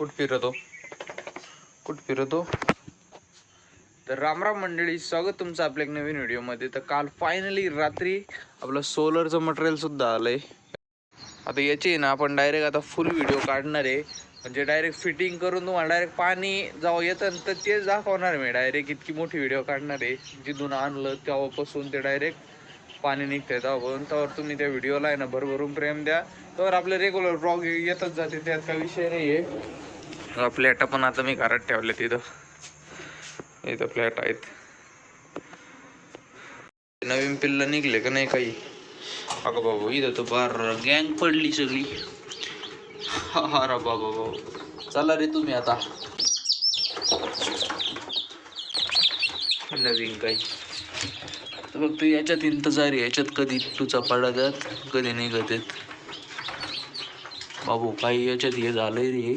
कुठ फिरतो? कुठ फिरतो? तर रामराम मंडळी स्वागत तुमचं आपल्या एक नवीन व्हिडिओमध्ये. तर काल फायनली रात्री आपलं सोलरचं मटेरियलसुद्धा आलं आहे आता याची ना आपण डायरेक्ट आता फुल व्हिडिओ काढणार आहे. म्हणजे डायरेक्ट फिटिंग करून तुम्हाला डायरेक्ट पाणी जेव्हा येतं तर तेच दाखवणार मी. डायरेक्ट इतकी मोठी व्हिडिओ काढणार आहे. जिथून आणलं तेव्हापासून ते डायरेक्ट पाणी निघतंय तेव्हापासून त्यावर तुम्ही त्या व्हिडिओला आहे ना भरभरून प्रेम द्या. तर आपले रेग्युलर ब्लॉग येतच जाते त्यात काही विषय नाही आहे फ्लॅट पण आता मी घरात ठेवले तिथं. इथं फ्लॅट आहेत. नवीन पिल्ल निघले का नाही काही? अगं बाबा इथं तर बार गँग पडली सगळी. हा रा बाबा बाबा चला रे तुम्ही आता. नवीन काही. बघ फक्त याच्यात इंतजार याच्यात कधी तुझा पडतात कधी निघत आहेत बाबू काही याच्यात हे झालंय रे.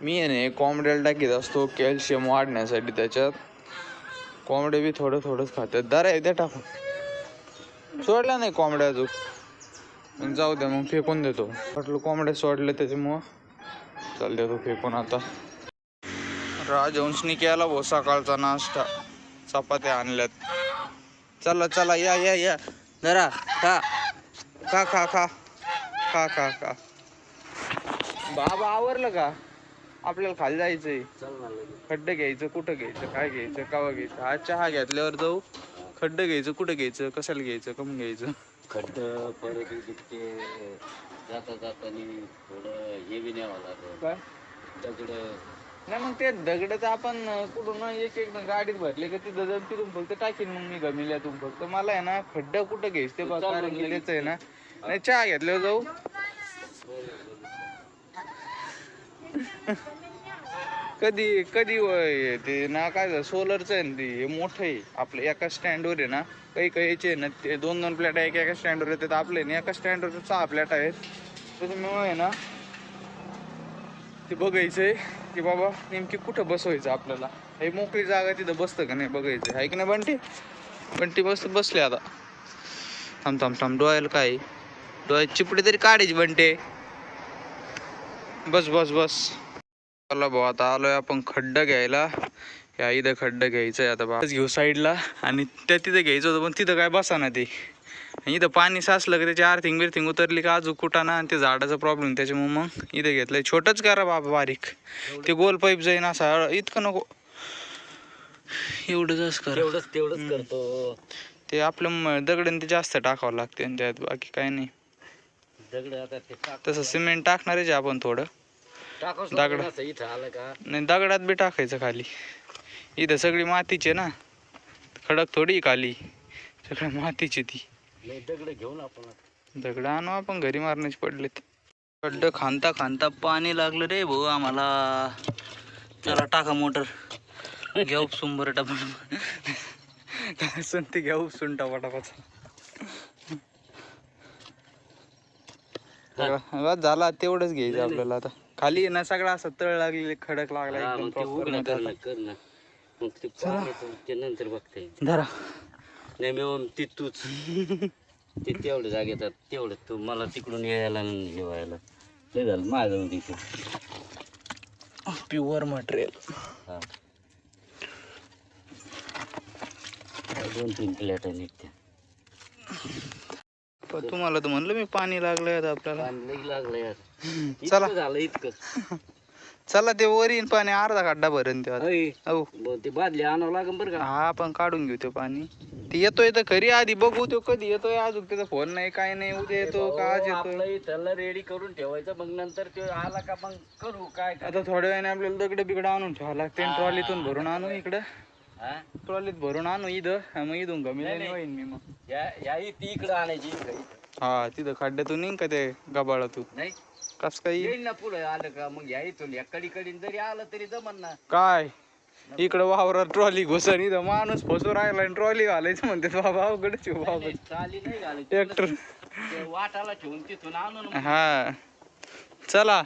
मी आहे ना कोंबड्याला टाकीत असतो कॅल्शियम वाढण्यासाठी त्याच्यात. कोंबडे बी थोडं थोडंच खातात. दर आहे त्या टाकून. सोडला नाही कोंबड्या अजून. जाऊ द्या मग फेकून देतो. म्हटलं कोंबड्या सोडले त्याच्यामुळं. चाल देतो फेकून आता. राजवंशनी केला भाऊ सकाळचा नाश्ता. चपात्या आणल्यात. चला चला या या या. जरा खा. खा खा खा. खा खा खा. बाबा आवरलं का? आपल्याला खाली जायचंय. खड्डे घ्यायचं कुठं घ्यायचं काय घ्यायचं कावा घ्यायचं? हा चहा घेतल्यावर जाऊ. खड्डे घ्यायचं कुठं घ्यायचं कशाला घ्यायचं कम घ्यायचं? खड्ड परत ते जाता जातानी थोडं हे बी न्यावं लागलं. काय? दगड. नाही मग ते दगड तर आपण कुठून एक एक गाडीत भरले का तिथं जाऊन तिथून फक्त टाकीन मग मी गमिल्यातून. फक्त मला आहे ना खड्ड कुठं घ्यायचं ते बघ आहे ना. नाही चहा घेतल्यावर जाऊ. कधी कधी वय ते ना काय सोलरचं आहे ना ते हे मोठं आहे. आपलं एका स्टँडवर आहे ना काही काही आहे ना ते दोन दोन प्लेट एक एका स्टँडवर येतात आपले ना एका स्टँडवर सहा प्लेट आहेत. त्याच्यामुळे आहे ना ते बघायचंय की बाबा नेमकी कुठं बसवायचं आपल्याला. हे मोकळी जागा तिथं बसतं का नाही बघायचं. आहे की नाही बंटी? बंटी बस बसले आता. थांब थांब थांब डोळ्याला काय डोळ्यात चिपडी तरी काढायची बंटे. बस बस बस. चला भाऊ आता आलोय आपण खड्डा घ्यायला. या इथं खड्डा घ्यायचं आहे आता बा. घेऊ साईडला आणि त्या तिथं घ्यायचं होतं पण तिथं काय बसा ना ते. आणि इथं पाणी साचलं की त्याची आर्थिंग बिर्थिंग उतरली का अजून कुटाणा आणि ते झाडाचा प्रॉब्लेम त्याच्यामुळे मग इथं घेतलंय. छोटंच करा बाबा बारीक. ते गोल पाईप जाईन असा. इतकं नको. एवढं जास्त करा. तेवढंच तेवढंच करतो. ते आपलं दगडन ते जास्त टाकावं लागते त्यात बाकी काय नाही. दगड आता तसं सिमेंट टाकणारच आहे आपण थोडं. दगड. नको ना असं इथं आलं का? नाही दगडात बी टाकायचं खाली. इथं सगळी मातीची आहे ना. खडक थोडी आहे खाली. सगळं मातीची ती. नाही दगड घेऊन आपण आता. दगड आणू आपण घरी मारण्याचे पडलेत. खड्ड खांता खांता पाणी लागलं रे भाऊ आम्हाला. चला टाका मोटर. घ्या उपसून बरं टपाट काय ते घ्या उपसून टपाटापाचा. बस झाला तेवढंच घ्यायचं आपल्याला आता. खाली आहे ना सगळा असं तळ लागलेले खडक लागला हा, एकदम मग ते proper उघडं मध्ये कर ना आता. कर ना. मग ते पाण्याचं ते नंतर बघता. येईल धरा. नाही मी ओम ती तूच. ते तेवढं जागेत तेवढं तू. मला तिकडून यायला आणि हे व्हायला ते झालं माझं तिथे प्युअर मटेरियल. हा. दोन तीन प्लेट निघत्या. तुम्हाला तर म्हणलं मी पाणी लागलंय आता आपल्याला. लागलं चला. झालं इतकं. चला ते वर येईन पाणी अर्धा खड्डा भरेन अय, हो. ब- ते बादली आणावं लागेल बरं का? हा आपण काढून घेऊ ते पाणी. ते येतोय तर खरी आधी बघू तो कधी येतोय अजून त्याचा फोन नाही काय नाही उद्या येतो का आज आपलं त्याला रेडी करून ठेवायचं मग नंतर ते आला का मग करू काय आता थोड्या वेळाने आपल्याला दगड बिगड आणून ठेवा लागते ट्रॉलीतून भरून आणू इकडं? ट्रॉलीत भरून आणू इथं. हा, मग इथून कमी नाही, नाही. होईन मी मग. या या ती इकडं आणायची इकडं. हा तिथं खड्ड्यातून येईन का ते गबाळातून नाही. कस काय? येईल? ना पुढे आलं का? मग या इथून या कडीकडीन जरी आलं तरी जमन ना. काय? इकडं वावरात ट्रॉली घुसन इथं माणूस फसू राहिला आणि ट्रॉली घालायचं म्हणते. बाबा अवघडच आहे बाबा. चाली नाही घालायची. ट्रॅक्टर ते वाटाला ठेवून तिथून आणून हा. चला.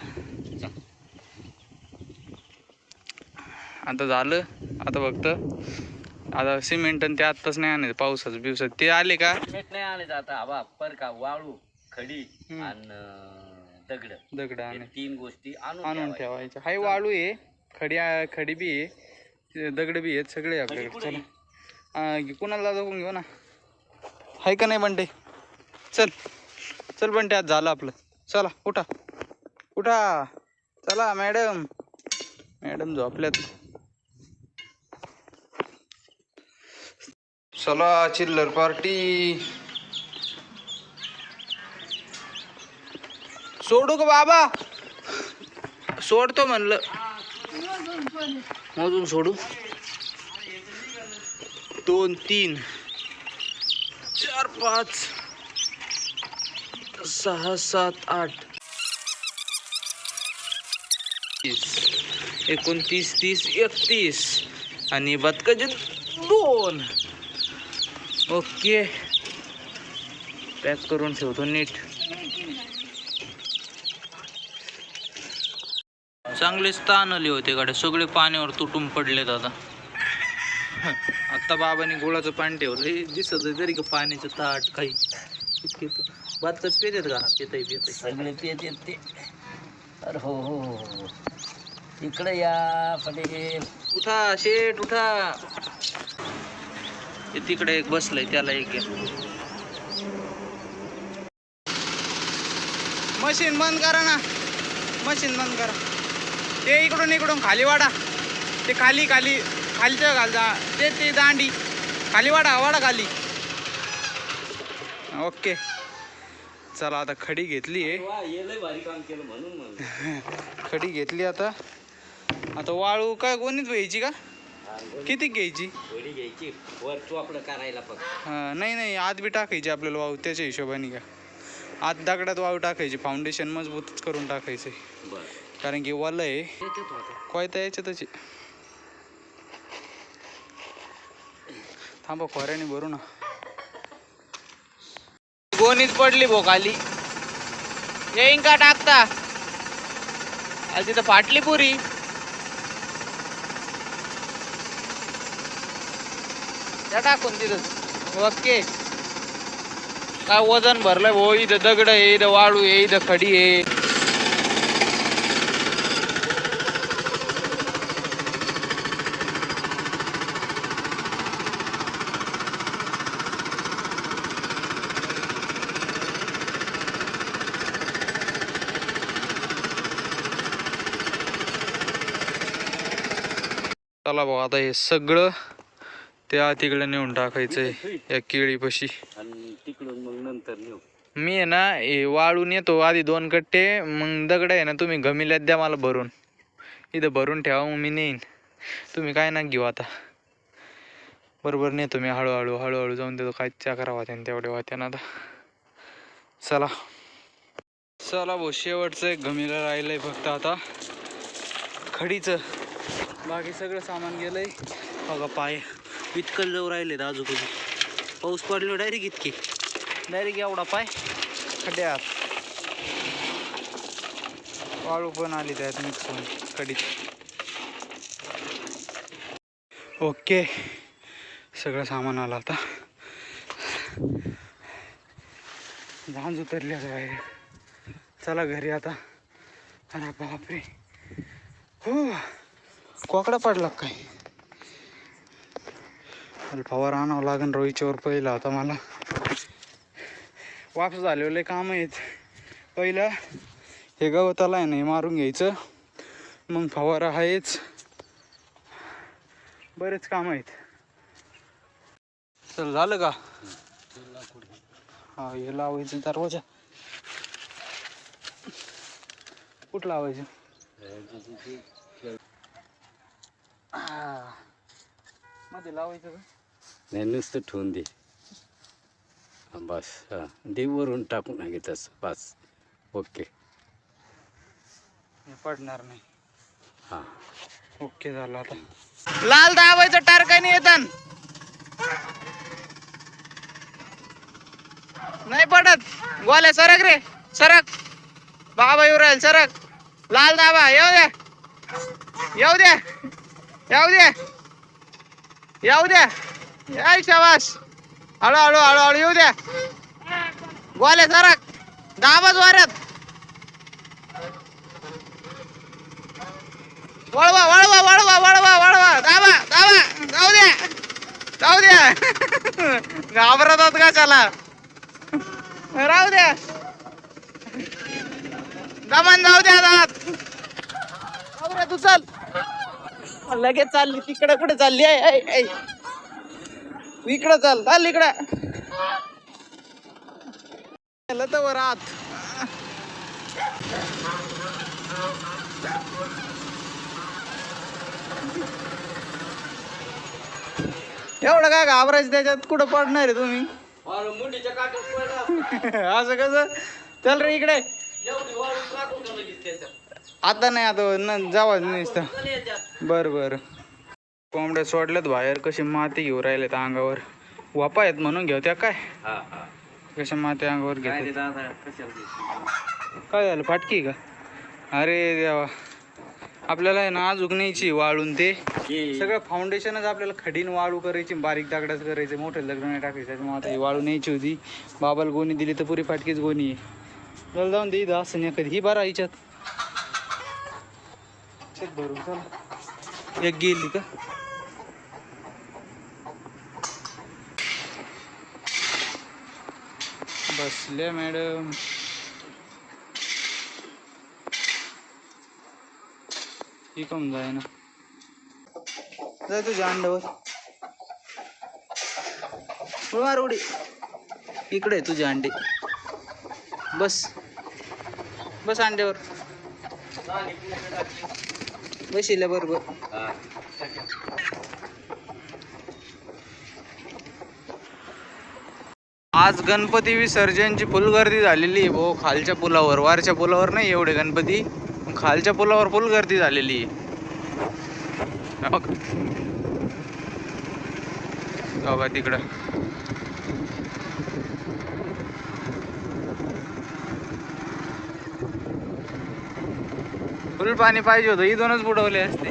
आता झालं. आता फक्त आता सिमेंट आणि ते आत्ताच नाही आणायचं पावसाचं बिवसात ते आले का? मीठ नाही आणायचं आता. हवा पर का वाळू खडी. आणि दगड. दगड आणाय तीन गोष्टी आणून ठेवायच्या. ठेवायचं हाय वाळू आहे खडी खडी बी आहे दगड बी आहेत सगळे आपल्याकडे. चला. कुणाला दाखवून घेऊ ना? हाय का नाही बंटे? चल. चल बंटे आज झालं आपलं. चला उठा. उठा. चला मॅडम. मॅडम झोपल्यात. चला चिल्लर पार्टी. सोडू का बाबा? सोडतो म्हणलं. मोजून सोडू? दोन तीन. चार पाच. सहा सात आठ. तीस. एकोणतीस तीस एकतीस. आणि बदकाचे दोन. ओके. पॅक करून ठेवतो नीट. चांगलेच ताण आले होते गाड्या. सगळे पाण्यावर तुटून पडलेत आता. आता बाबांनी गुळाचं पाणी ठेवलं. हे दिसत आहे तरी का पाण्याचं ताट काही. इतके बातच पेतात का? पेताय पेताय. सगळे पेत येत ते. अरे हो हो हो, हो. इकडे या पटेल उठा शेट उठा. ते तिकडे एक बसलंय त्याला एक घ्या. मशीन बंद करा ना. मशीन बंद करा. ते इकडून इकडून खाली वाडा ते खाली खाली खालच्या घालता ते ते दांडी. खाली वाडा वाडा खाली. ओके. चला आता खडी घेतली आहे. हे खडी घेतली आता. आता वाळू काय कोणीच व्हायची का? किती घ्यायची? गोडी घ्यायची. वर चोपडं करायला फक्त. हा, नाही नाही आत बी टाकायची आपल्याला वाळू त्याच्या हिशोबाने का आत दगडात वाळू टाकायची फाउंडेशन मजबूतच करून टाकायचं बर. कारण की वल आहे. येतात होते कोयता याच्यातच आहे. थांबा खोऱ्याने भरू ना. गोणीच पडली भो खाली. येईन का टाकता? आज तिथं फाटली पुरी. त्या टाकून तिथं ओके. काय वजन भरलंय भाऊ? इथं दगड आहे इथं वाळू आहे इथं खडी आहे. चला भाऊ आता हे सगळं त्या तिकडे नेऊन टाकायचंय या केळीपाशी. आणि तिकडून मग नंतर नेऊ. मी आहे ना हे वाळून येतो आधी दोन कट्टे मग दगड आहे ना तुम्ही गमिल्यात द्या मला भरून. इथं भरून ठेवा मग मी नेईन. तुम्ही काय ना घेऊ आता. बरोबर नेतो मी हळूहळू हळूहळू जाऊन देतो काय चक्रा होत्या तेवढे होत्या ना आता. चला. चला भाऊ शेवटचं एक गमीला राहिलंय फक्त आता. खडीचं. बाकी सगळं सामान गेलंय. बघा पाय. इतकं जवळ राहिले आजूबाजू पाऊस पडलो डायरेक्ट इतके. डायरेक्ट एवढा पाय. खड्ड्यात. वाळू पण आली त्यात मिक्स होऊन कडीत ओके. सगळं सामान आलं आता. झांज उतरली आता बाहेर. चला घरी आता. अरे बापरे. हो. कोकडा पडला का काय? मला फवारा आणावं लागेल रोहितच्यावर पहिला. आता मला वापस झालेले काम आहेत. पहिलं हे गवताला आहे ना हे मारून घ्यायचं. मग फवारा आहेच बरेच काम आहेत. चल झालं का? हा हे लावायचं दरवाजा कुठं लावायचं? मध्ये लावायचं का? नाही नुसतं ठेवून दे बस हा दे वरून टाकून आहे तसं बस ओके हे पडणार नाही हां ओके झालं आता लाल दाबायचं टारकाने येतात नाही पडत. गोल्या सरक रे सरक. बाबा येऊ राहील सरक. लाल दाबा येऊ द्या. येऊ द्या. येऊ द्या. येऊ द्या. याय शाबास हळू हळू हळू येऊ द्या. गोल्या सरक. दाबाच वाऱ्यात. वळवा वळवा वळवा वळवा वळवा. दाबा दाबा. जाऊ द्या. जाऊ द्या. घाबरतात का चला? राहू द्या. दमन जाऊ द्या दात. तू चल लगेच चालली तिकडे कुठे चालली? आहे ऐ, ऐ. इकडं चल चाल इकडे. तर वर आत एवढं काय घाबरायचं त्याच्यात? कुठं पडणार आहे तुम्ही? असं कसं? चल रे इकडे. आता नाही आता न जावा नुसतं. बर बर. कोंबड्या सोडल्यात बाहेर कशी माती घेऊ राहिल्यात अंगावर. वापा आहेत म्हणून घेऊ त्या काय? कशा माती अंगावर देशील? काय झालं फाटकी का? अरे देवा. आपल्याला आहे ना अजून न्यायची वाळून ते. सगळं फाउंडेशनच आपल्याला खडीन वाळू करायची बारीक दागडाच करायचे मोठे लग्न नाही टाकायचे. त्याच्यामुळे आता ही वाळू न्यायची होती. बाबाला गोणी दिली तर पुरी फाटकीच गोणी आहे. चल जाऊन दे असं नाही कधी ही बरं हिच्यात. भरून चल. एक गेली का? बसले मॅडम. ही कम जाय ना जाय तुझ्या अंड्यावर मार उडी. इकडे तुझे अंडे. बस. बस अंड्यावर. बसिल्या बरोबर. आज गणपती विसर्जनची फुल गर्दी झालेली आहे भाऊ. खालच्या पुलावर वरच्या पुलावर नाही एवढे गणपती. खालच्या पुलावर फुल गर्दी झालेली आहे. बघ. बघा तिकडं. फुल पाणी पाहिजे होतं. इथूनच बुडवले असते.